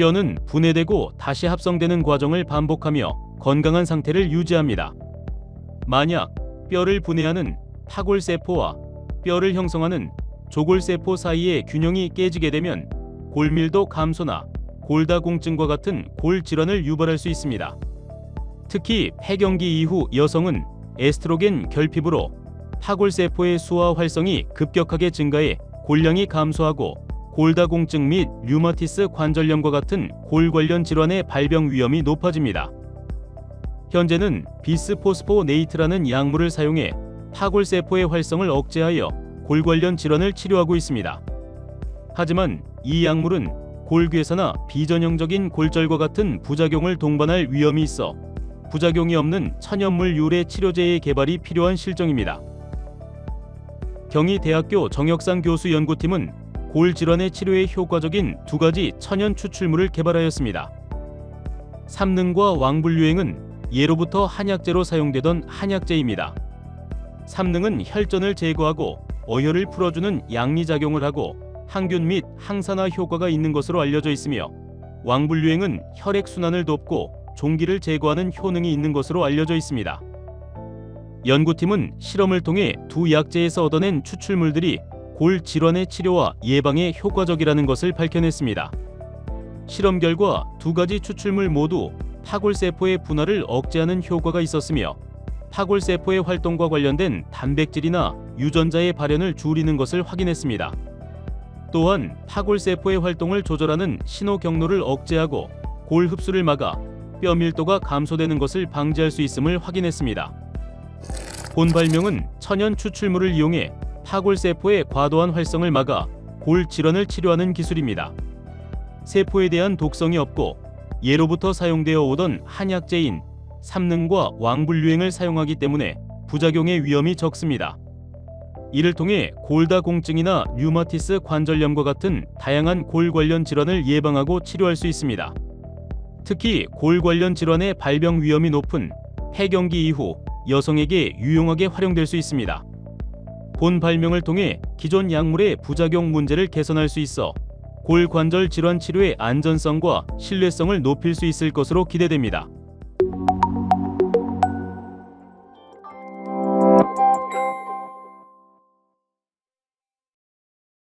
뼈는 분해되고 다시 합성되는 과정을 반복하며 건강한 상태를 유지합니다. 만약 뼈를 분해하는 파골세포와 뼈를 형성하는 조골세포 사이의 균형이 깨지게 되면 골밀도 감소나 골다공증과 같은 골 질환을 유발할 수 있습니다. 특히 폐경기 이후 여성은 에스트로겐 결핍으로 파골세포의 수와 활성이 급격하게 증가해 골량이 감소하고 골다공증 및 류마티스 관절염과 같은 골 관련 질환의 발병 위험이 높아집니다. 현재는 비스포스포네이트라는 약물을 사용해 파골세포의 활성을 억제하여 골 관련 질환을 치료하고 있습니다. 하지만 이 약물은 골괴사나 비전형적인 골절과 같은 부작용을 동반할 위험이 있어 부작용이 없는 천연물 유래 치료제의 개발이 필요한 실정입니다. 경희대학교 정혁상 교수 연구팀은 골 질환의 치료에 효과적인 두 가지 천연 추출물을 개발하였습니다. 삼능과 왕불유행은 예로부터 한약재로 사용되던 한약재입니다. 삼능은 혈전을 제거하고 어혈을 풀어주는 양리작용을 하고 항균 및 항산화 효과가 있는 것으로 알려져 있으며 왕불유행은 혈액 순환을 돕고 종기를 제거하는 효능이 있는 것으로 알려져 있습니다. 연구팀은 실험을 통해 두 약재에서 얻어낸 추출물들이 골 질환의 치료와 예방에 효과적이라는 것을 밝혀냈습니다. 실험 결과 두 가지 추출물 모두 파골세포의 분화를 억제하는 효과가 있었으며 파골세포의 활동과 관련된 단백질이나 유전자의 발현을 줄이는 것을 확인했습니다. 또한 파골세포의 활동을 조절하는 신호 경로를 억제하고 골 흡수를 막아 뼈 밀도가 감소되는 것을 방지할 수 있음을 확인했습니다. 본 발명은 천연 추출물을 이용해 파골세포의 과도한 활성을 막아 골 질환을 치료하는 기술입니다. 세포에 대한 독성이 없고 예로부터 사용되어 오던 한약재인 삼능과 왕불유행을 사용하기 때문에 부작용의 위험이 적습니다. 이를 통해 골다공증이나 류마티스 관절염과 같은 다양한 골 관련 질환을 예방하고 치료할 수 있습니다. 특히 골 관련 질환의 발병 위험이 높은 폐경기 이후 여성에게 유용하게 활용될 수 있습니다. 본 발명을 통해 기존 약물의 부작용 문제를 개선할 수 있어 골 관절 질환 치료의 안전성과 신뢰성을 높일 수 있을 것으로 기대됩니다.